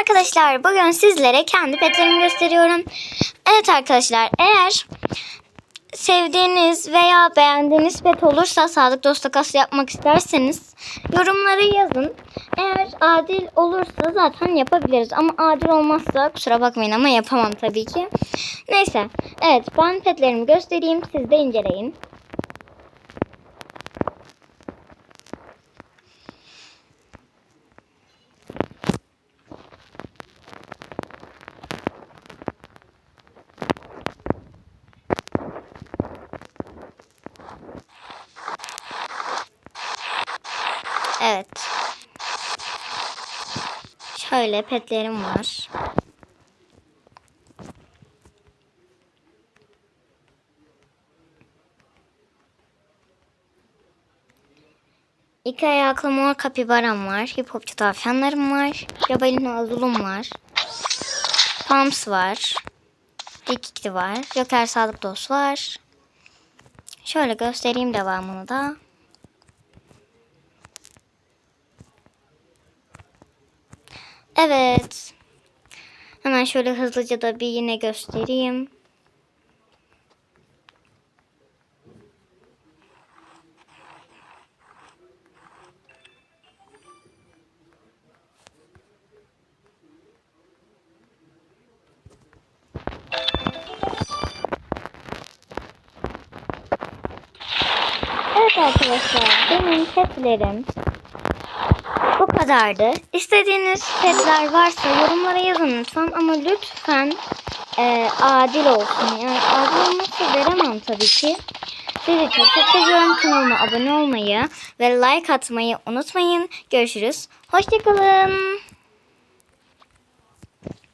arkadaşlar. Bugün sizlere kendi petlerimi gösteriyorum. Evet arkadaşlar eğer sevdiğiniz veya beğendiğiniz pet olursa Sadık Dost takası yapmak isterseniz yorumlara yazın. Eğer adil olursa zaten yapabiliriz. Ama adil olmazsa kusura bakmayın ama yapamam tabii ki. Neyse. Evet ben petlerimi göstereyim. Siz de inceleyin. Evet. Şöyle petlerim var. İki ayaklı mor kapibaram var. Hip hopçu tavşanlarım var. Jabalina azulum var. Pams var. Dikikli var. Joker Sadık Dost var. Şöyle göstereyim devamını da. Evet. Hemen şöyle hızlıca da bir yine göstereyim. Evet arkadaşlar benim petlerim bu kadardı. İstediğiniz petler varsa yorumlara yazın lütfen ama lütfen e, adil olsun. Yani adil olmazsa veremem tabii ki. Sizi çok çok seviyorum. Kanalıma abone olmayı ve like atmayı unutmayın. Görüşürüz. Hoşçakalın.